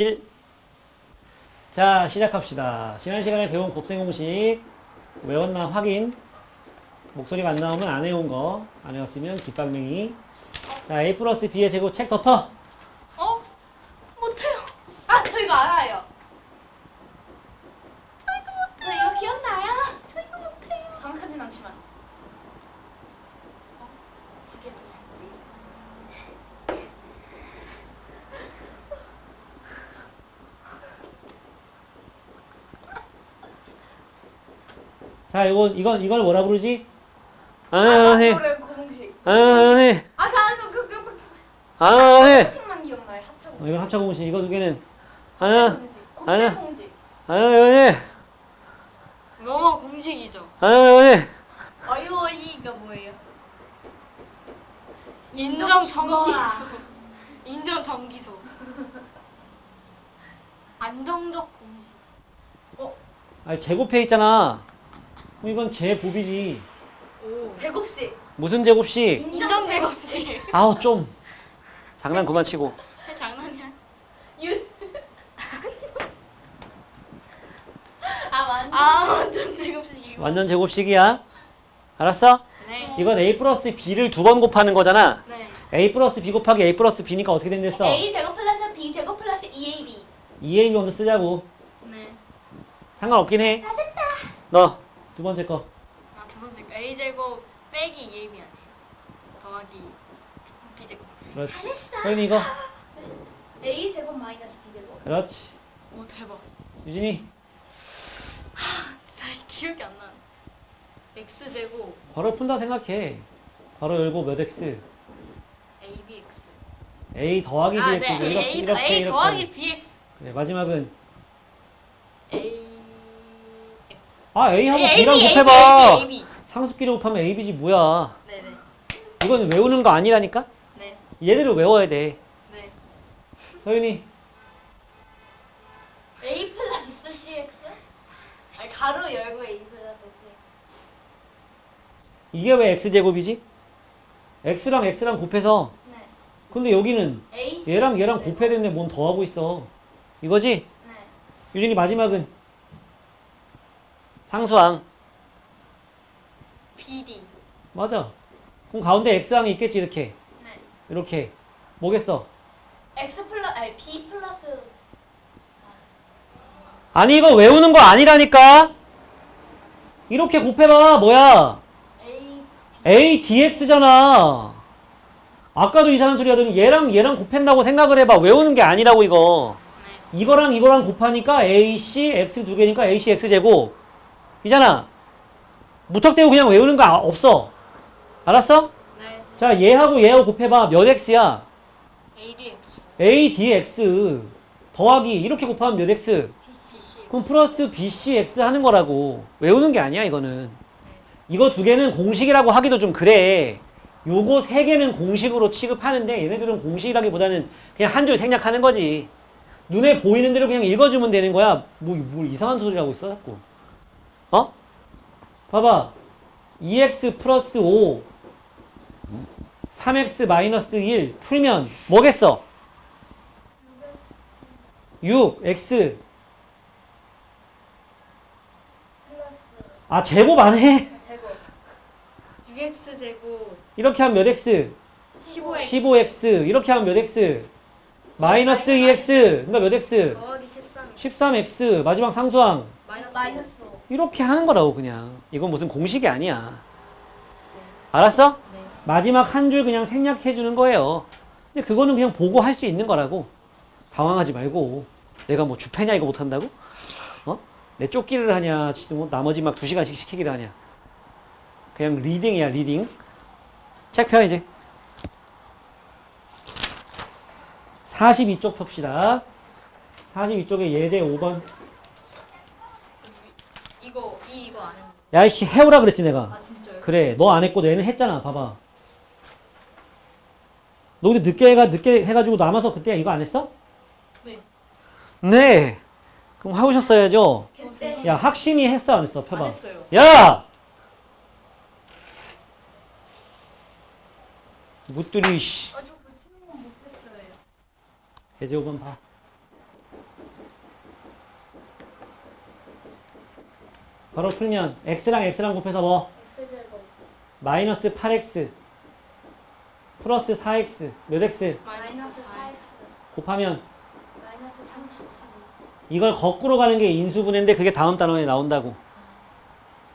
1. 자, 시작합시다. 지난 시간에 배운 곱셈 공식 외웠나 확인. 목소리가 안 나오면 안 해온 거, 안 해왔으면 깃방맹이. 자, a 플러스 b의 제곱 책 덮어. 어? 못해요. 아, 저 이거 알아요. 저 이거 못해요. 저 이거 기억나요? 저 이거 못해요. 정확하진 않지만. 어? 저게 뭐였지? 자, 이건, 이건, 이걸 뭐라 부르지? 아, 아, 해. 노래 공식. 아, 해. 아, 그, 그, 그, 그, 아, 해. 공식만 기억나요. 합차 어, 공식. 이건 합차 공식. 이거 두 개는. 아. 곱셈 공식. 아, 해. 뭐뭐 공식이죠. 아, 해. 어이어이가 뭐예요? 인정. 정기소. 인정 정기소. 안정적 공식. 아니, 제곱해 있잖아. 그럼 이건 제곱이지. 오. 제곱식. 무슨 제곱식? 인정 제곱식. 아우, 좀. 장난 그만 치고. 장난이야. 유. 아, 맞네. 아 완전 제곱식이고. 완전 제곱식이야. 알았어? 네. 이건 a 플러스 b를 두 번 곱하는 거잖아. 네. a 플러스 b 곱하기 a 플러스 b니까 어떻게 된댔어? A 제곱 플러스 B 제곱 플러스 E EAB. 2a 정도 쓰자고. 네. 상관없긴 해. 맞았다. 너 두 번째 거. 아 두 번째 거. a 제곱 빼기 2ab 아니에요. 더하기 b 제곱. 그렇지. 서윤이 이거. A 제곱 마이너스 B 제곱. 그렇지. 오 대박. 유진이 진짜 기억이 안 나. x 제곱 괄호 푼다 생각해. 괄호 열고 몇 x? abx. a 더하기 아 bx. 네. 이렇게 a 이렇게 a 이렇게. 더하기 bx. 그래, 마지막은 a. 아 a하고 A, b랑 곱해봐. 상수끼리 곱하면 a, b지 뭐야? 네네. 이건 외우는 거 아니라니까? 네. 얘들을 외워야 돼. 네. 서윤이 A 플러스 CX? 아니 가로 열고 A 플러스 CX. 이게 왜 x 제곱이지? x랑 x랑 곱해서 네. 근데 여기는 A CX 얘랑 얘랑. 곱해야 되는데 뭔 더하고 있어. 이거지? 네. 유진이 마지막은 상수항. bd. 맞아. 그럼 가운데 x항이 있겠지 이렇게. 네. 이렇게. 뭐겠어? X 플러스 아니 B 플러스 아니 이거 외우는 거 아니라니까. 이렇게 곱해봐. 뭐야? A a dx잖아. 아까도 이상한 소리 하더니 얘랑 얘랑 곱한다고 생각을 해봐. 외우는 게 아니라고 이거. 네. 이거랑 이거랑 곱하니까 ac x 두 개니까 ac x 제곱. 이잖아. 무턱대고 그냥 외우는 거 아- 없어. 알았어? 네. 자, 얘하고 얘하고 곱해봐. 몇 x야? adx. a dx 더하기 이렇게 곱하면 몇 x? bc. 그럼 플러스 bcx 하는 거라고. 외우는 게 아니야, 이거는. 이거 두 개는 공식이라고 하기도 좀 그래. 요거 세 개는 공식으로 취급하는데 얘네들은 공식이라기보다는 그냥 한 줄 생략하는 거지. 눈에 보이는 대로 그냥 읽어주면 되는 거야. 뭐, 뭘 이상한 소리라고 있어, 자꾸. 어? 봐봐. 2x 플러스 5, 3x 마이너스 1 풀면 뭐겠어? 6, x. 아, 제곱 안 해? 제곱 6x 제곱 이렇게 하면 몇 x? 15x 15x. 이렇게 하면 몇 x? 마이너스 2x. 그러니까 몇 x? 더하기 13. 13x. 마지막 상수항. 마이너스. 마이너스 5. 이렇게 하는 거라고 그냥. 이건 무슨 공식이 아니야. 알았어? 네. 마지막 한 줄 그냥 생략해 주는 거예요. 근데 그거는 그냥 보고 할 수 있는 거라고. 당황하지 말고. 내가 뭐 주패냐 이거 못한다고? 어? 내 쫓기를 하냐, 뭐 나머지 막 두 시간씩 시키기를 하냐. 그냥 리딩이야, 리딩. 책 펴, 이제. 42쪽 펴시다 42쪽에 예제 5번. 이거 이 이거 안 했는데. 야, 이씨, 해오라 그랬지, 내가. 아 진짜요? 그래, 너 안 했고 얘는 했잖아. 봐봐. 너 근데 늦게 해가 늦게 해가지고 남아서 그때 이거 안 했어? 네. 네. 그럼 하우셨어야죠. 그때 야, 학심이 했어 안 했어? 펴봐. 안 했어요. 야! 묻들이 씨. 아저 붙이는 건 못했어요. 예제 5번 봐. 바로 풀면 x랑 x랑 곱해서 뭐? X제곱 마이너스 8x 플러스 4x 몇 x 마이너스 4X 곱하면 마이너스 32 이걸 거꾸로 가는 게 인수분해인데 그게 다음 단원에 나온다고.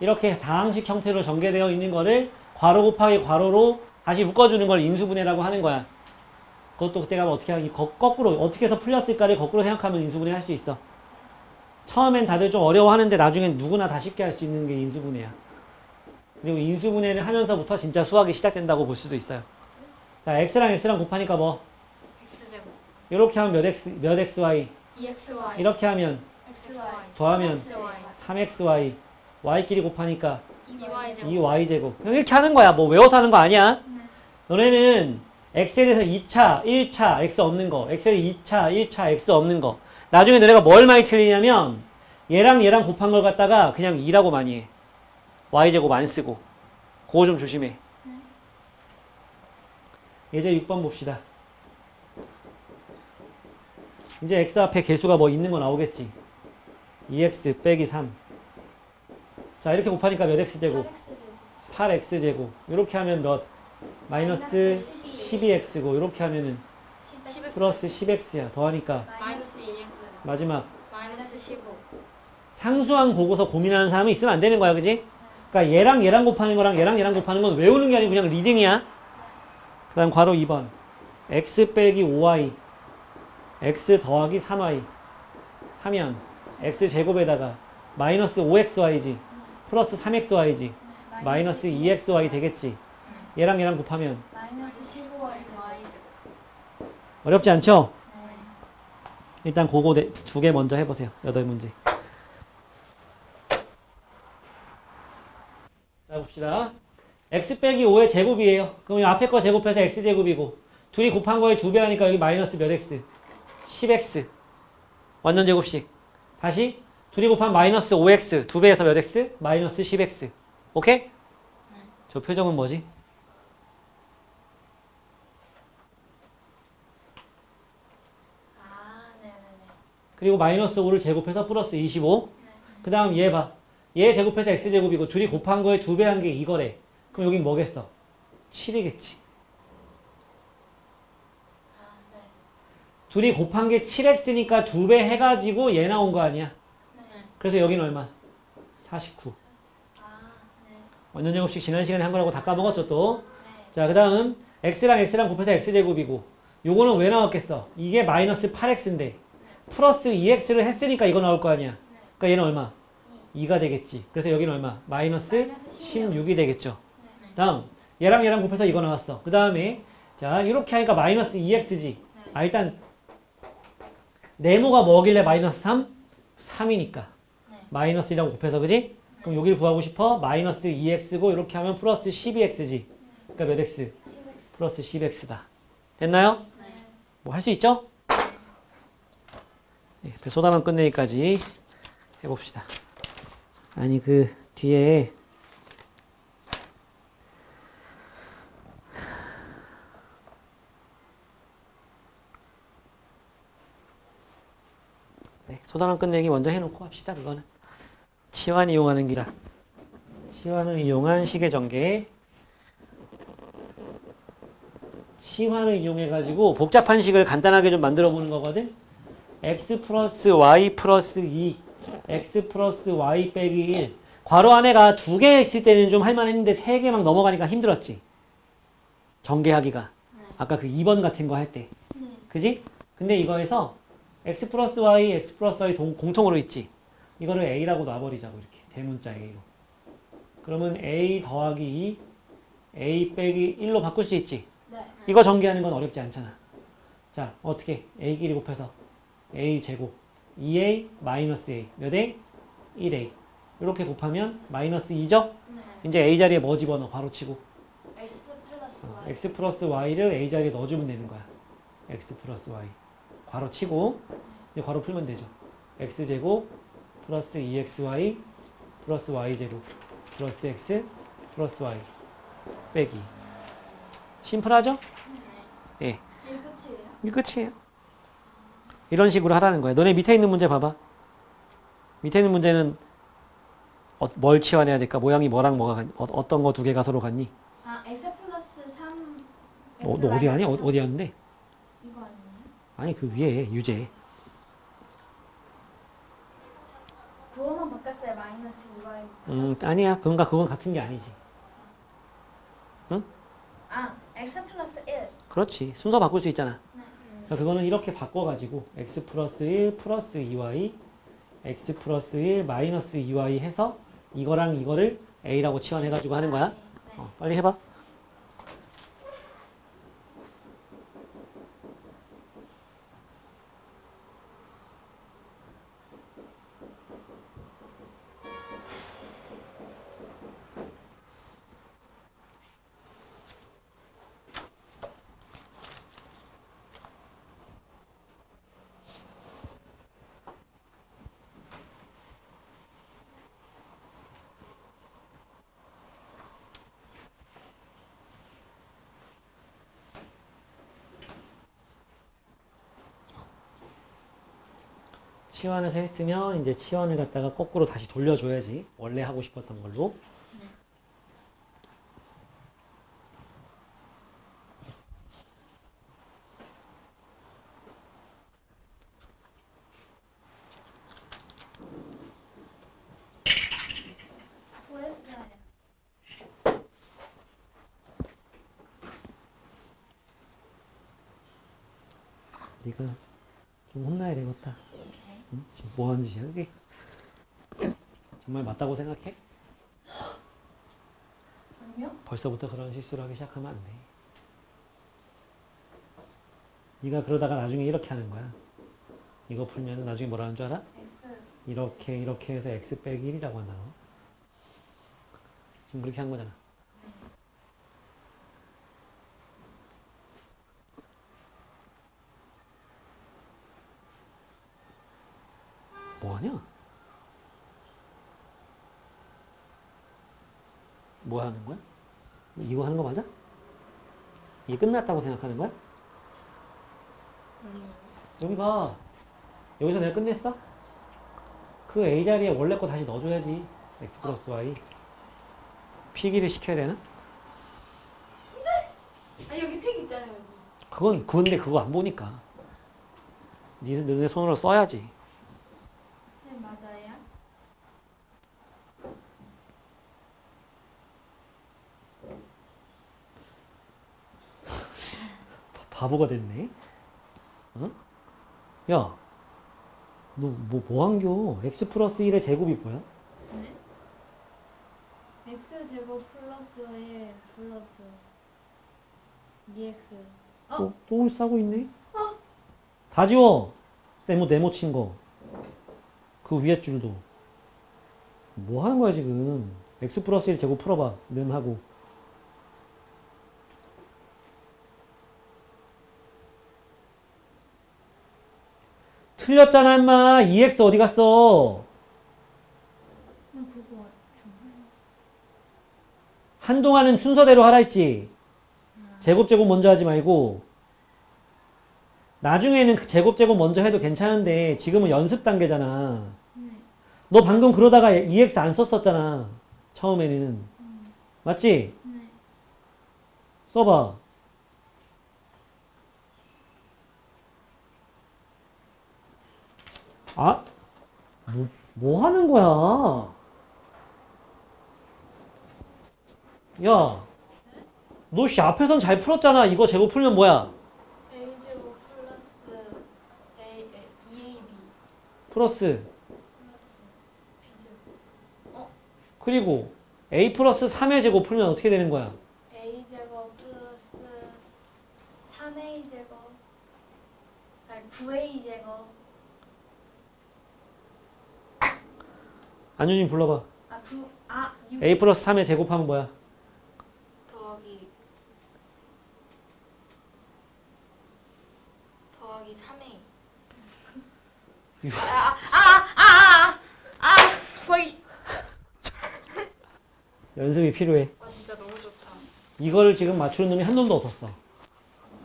이렇게 다항식 형태로 전개되어 있는 거를 괄호 곱하기 괄호로 다시 묶어주는 걸 인수분해라고 하는 거야. 그것도 그때 가면 어떻게 하기 거- 거꾸로 어떻게 해서 풀렸을까를 거꾸로 생각하면 인수분해 할 수 있어. 처음엔 다들 좀 어려워하는데 나중엔 누구나 다 쉽게 할 수 있는 게 인수분해야. 그리고 인수분해를 하면서부터 진짜 수학이 시작된다고 볼 수도 있어요. 자, x랑 x랑 곱하니까 뭐? X제곱. 이렇게 하면 몇 x 몇 xy? EXY 이렇게 하면 XY 더하면 XY 3xy y끼리 곱하니까 EY제곱. 2y제곱. 그냥 이렇게 하는 거야. 뭐 외워서 하는 거 아니야? 너네는 x에 대해서 2차 1차 x 없는 거. x에 2차 1차 x 없는 거 나중에 너네가 뭘 많이 틀리냐면 얘랑 얘랑 곱한 걸 갖다가 그냥 2라고 많이 해. Y제곱 안 쓰고. 그거 좀 조심해. 예제 6번 봅시다. 이제 x 앞에 개수가 뭐 있는 거 나오겠지? 2x 빼기 3 자 이렇게 곱하니까 몇 x제곱? 8x제곱. 이렇게 하면 몇? 마이너스 12x고 이렇게 하면은 10X 플러스 10x야. 더하니까 마이너스 2X 마지막. 마이너스 15 상수항 보고서 고민하는 사람이 있으면 안 되는 거야 그지? 그러니까 얘랑 얘랑 곱하는 거랑 얘랑 얘랑 곱하는 건 외우는 게 아니고 그냥 리딩이야. 그 다음 괄호 2번. X 빼기 5y x 더하기 3y 하면 x 제곱에다가 마이너스 5xy지. 플러스 3xy지. 마이너스 2xy 되겠지. 얘랑 얘랑 곱하면 마이너스 15Y Y제곱 어렵지 않죠? 일단 그거 두개 먼저 해보세요. 여덟 문제. 자 봅시다. x 빼기 5의 제곱이에요. 그럼 이 앞에 거 제곱해서 x 제곱이고 둘이 곱한 거에 두 배 하니까 여기 마이너스 몇 x? 10x. 완전 제곱식. 다시 둘이 곱한 마이너스 5x 두 배에서 몇 x? 마이너스 10x. 오케이? 저 표정은 뭐지? 아 네네네 그리고 마이너스 5를 제곱해서 플러스 25. 그 다음 얘 봐. 얘 제곱해서 x제곱이고 둘이 곱한 거에 두 배 한 게 이거래. 그럼 여긴 뭐겠어? 7이겠지. 아네 둘이 곱한 게 7x니까 두 배 해가지고 얘 나온 거 아니야? 그래서 여긴 얼마? 49. 아네 완전 제곱식 지난 시간에 한 거라고 다 까먹었죠 또. 네. 자, 그 다음 x랑 x랑 곱해서 x제곱이고 요거는 왜 나왔겠어? 이게 마이너스 8x인데 플러스 2x를 했으니까 이거 나올 거 아니야? 그러니까 얘는 얼마? 2 가 되겠지. 그래서 여기는 얼마? 마이너스 마이너스 16. 16 이 되겠죠. 다음 얘랑 얘랑 곱해서 이거 나왔어. 그 다음에 자 이렇게 하니까 마이너스 2x지. 아 일단 네모가 뭐길래 마이너스 3? 3이니까 네. 마이너스 1이라고 곱해서 그지? 그럼 여기를 구하고 싶어 마이너스 2x고 이렇게 하면 플러스 12x지. 그러니까 몇 x? 10X 플러스 10x다. 됐나요? 네 뭐할 수 있죠? 네, 소단원 끝내기까지 해봅시다. 아니 그 뒤에 네, 소단원 끝내기 먼저 해놓고 합시다. 그거는 치환 이용하는 기라. 치환을 이용한 시계 전개. 치환을 이용해 가지고 복잡한 식을 간단하게 좀 만들어 보는 거거든. X 플러스 y 플러스 2 x 플러스 y 빼기 1 괄호 안에가 두 개 있을 때는 좀 할만했는데 세 개 막 넘어가니까 힘들었지. 전개하기가. 아까 그 2번 같은 거 할 때. 그지? 근데 이거에서 x 플러스 y, x 플러스 y 동, 공통으로 있지. 이거를 a라고 놔버리자고 이렇게. 대문자 a로. 그러면 a 더하기 2, a 빼기 1로 바꿀 수 있지. 네. 이거 전개하는 건 어렵지 않잖아. 자, 어떻게? a끼리 곱해서 a 제곱 2a 마이너스 a 몇 a? 1a 이렇게 곱하면 마이너스 2죠? 네. 이제 a 자리에 뭐 집어넣어? 바로 치고 X 플러스 어, Y x 플러스 y를 a 자리에 넣어주면 되는 거야. x 플러스 y 괄호 치고 이제 괄호 풀면 되죠. x 제곱 플러스 2xy 플러스 y 제곱 플러스 x 플러스 y 빼기 심플하죠? 예. 이게 끝이에요? 이 끝이에요. 이런 식으로 하라는 거야. 너네 밑에 있는 문제 봐봐. 밑에 있는 문제는 어, 뭘 치환해야 될까? 모양이 뭐랑 뭐가 같니? 어, 어떤 거 두 개가 서로 같니? 아 x 플러스 3 어, 너 어디 아니? 어, 어디 왔는데? 이거 아니에요? 아니 그 위에 유제. 구호만 바꿨어요 마이너스 2y 음 아니야. 그건가 그건 같은 게 아니지. 아 x 플러스 1 그렇지. 순서 바꿀 수 있잖아. 네. 그러니까 그거는 이렇게 바꿔가지고 x 플러스 1 플러스 2y x 플러스 1 마이너스 2y 해서 이거랑 이거를 a라고 치환해가지고 하는 거야. 네. 어, 빨리 해봐. 치환해서 했으면 이제 치환을 갖다가 거꾸로 다시 돌려줘야지. 원래 하고 싶었던 걸로. 구했어요 네가 좀 혼나야 되겠다. 응? 지금 뭐 하는 짓이야 그게? 정말 맞다고 생각해? 아니요? 벌써부터 그런 실수를 하기 시작하면 안 돼. 네가 그러다가 나중에 이렇게 하는 거야. 이거 풀면 나중에 뭐라는 줄 알아? x 이렇게 이렇게 해서 x 빼기 1이라고 한다. 너. 지금 그렇게 한 거잖아. 뭐 하냐? 뭐 하는 거야? 이거 하는 거 맞아? 이게 끝났다고 생각하는 거야? 여기 봐. 여기서 내가 끝냈어? 그 A 자리에 원래 거 다시 넣어줘야지. X 플러스 Y. 피기를 시켜야 되나? 아 여기 팩 있잖아요 여기 그건, 근데 그거 안 보니까. 니, 너네 손으로 써야지. 네 맞아요 바보가 됐네. 어? 야, 너 뭐, 뭐 한겨? X 플러스 1의 제곱이 뭐야? 네? x 제곱 플러스 1 플러스 dx 어? 또, 똥을 싸고 있네? 다 지워! 네모, 네모 친 거. 그 위에 줄도. 뭐 하는 거야, 지금? X 플러스 1 제곱 풀어봐. 는 하고. 틀렸잖아, 임마. 2X 어디 갔어? 나 그거 좀 한동안은 순서대로 하라 했지. 제곱 제곱 먼저 하지 말고 나중에는 그 제곱 제곱 먼저 해도 괜찮은데 지금은 연습 단계잖아. 네. 너 방금 그러다가 EX 안 썼었잖아. 처음에는. 맞지? 네. 써봐. 아, 뭐, 뭐 하는 거야? 야, 너씨 앞에선 잘 풀었잖아. 이거 제곱 풀면 뭐야? a 제곱 플러스 a, a 2ab 플러스. 플러스 b 제곱 그리고 A 플러스 3의 제곱 풀면 어떻게 되는 거야? a 제곱 플러스 3a 제곱 아니 9a 제곱 안유진 불러봐. 아 9, 아 6, A 플러스 3의 제곱하면 뭐야? 더하기 더하기 3에 아아아 아 아 아 아, 거의 연습이 필요해. 아 진짜 너무 좋다. 이걸 지금 맞추는 놈이 한 놈도 없었어.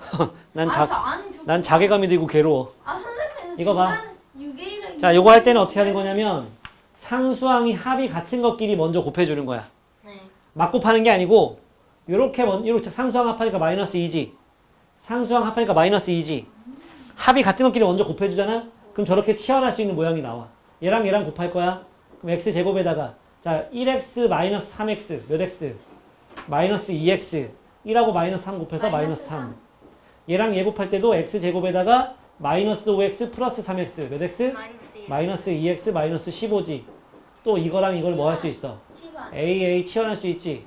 난, 아, 자, 저 아니 저 난 자괴감이 들고 괴로워. 아 선생님 이거 봐. 6a랑 자, 요거 할 때는 어떻게 하는 거냐면 상수항이 합이 같은 것끼리 먼저 곱해주는 거야. 네. 막 곱하는 게 아니고 이렇게 먼 이렇게 상수항 합하니까 마이너스 2지. 상수항 합하니까 마이너스 2지. 합이 같은 것끼리 먼저 곱해주잖아. 그럼 저렇게 치환할 수 있는 모양이 나와. 얘랑 얘랑 곱할 거야. 그럼 x 제곱에다가 자 1x 마이너스 3x 몇 x 마이너스 2x 1하고 마이너스 3 곱해서 마이너스 마이너스 3. 얘랑 얘 곱할 때도 x 제곱에다가 마이너스 5x 플러스 3x 몇 x 마이너스 일. 마이너스 2x 마이너스 15지. 또 이거랑 이걸 뭐 할 수 있어? 치반. a a 치환할 수 있지.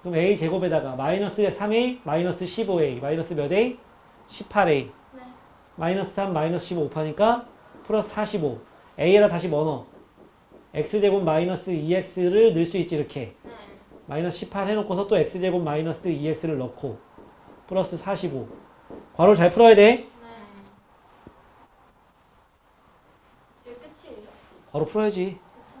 그럼 a 제곱에다가 마이너스 3a 마이너스 15a 마이너스 몇 a? 18a 네. 마이너스 3 마이너스 15 곱하니까 플러스 45 a에다 다시 뭐 넣어? x 제곱 마이너스 2x를 넣을 수 있지 이렇게 네. 마이너스 18 해놓고서 또 x 제곱 마이너스 2x를 넣고 플러스 45 괄호 잘 풀어야 돼 네. 이게 끝이에요. 괄호 풀어야지.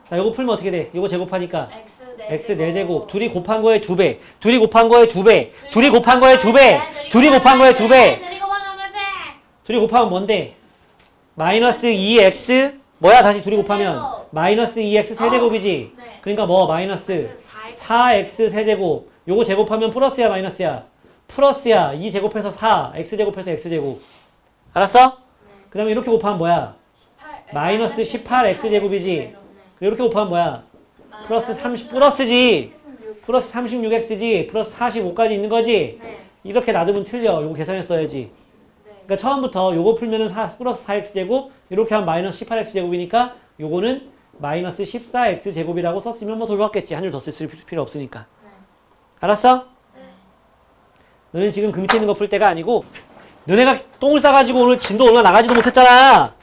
자 이거 풀면 어떻게 돼? 이거 제곱하니까 x 네 x 4제곱. 둘이 곱한 거에 2배. 둘이 곱한 거에 2배. 둘이 곱한 거에 2배. 둘이 곱한 거에 2배. 그리고 뭐가면 돼. 둘이 곱하면 뭔데? 마이너스 2x 뭐야 다시 둘이 곱하면? 마이너스 2x 세제곱이지? 네. 그러니까 뭐 마이너스 4x 4x 세제곱. 요거 제곱하면 플러스야 마이너스야? 플러스야. 2 제곱해서 4 x 제곱해서 x 제곱. 알았어? 그 다음에 이렇게 곱하면 뭐야? 18, 마이너스 18 x 제곱이지 네. 그리고 이렇게 곱하면 뭐야 플러스 30 플러스지 플러스 36x지 플러스 45까지 있는 거지 네. 이렇게 놔두면 틀려 요거 계산했어야지 네. 그러니까 처음부터 요거 풀면은 4 플러스 4x 제곱 이렇게 하면 마이너스 18x 제곱이니까 요거는 마이너스 14x 제곱이라고 썼으면 뭐 더 좋았겠지 한 줄 더 쓸 필요 없으니까 네. 알았어? 네. 너는 지금 금 밑에 있는 거 풀 때가 아니고 너네가 똥을 싸가지고 오늘 진도 얼마 나가지도 못했잖아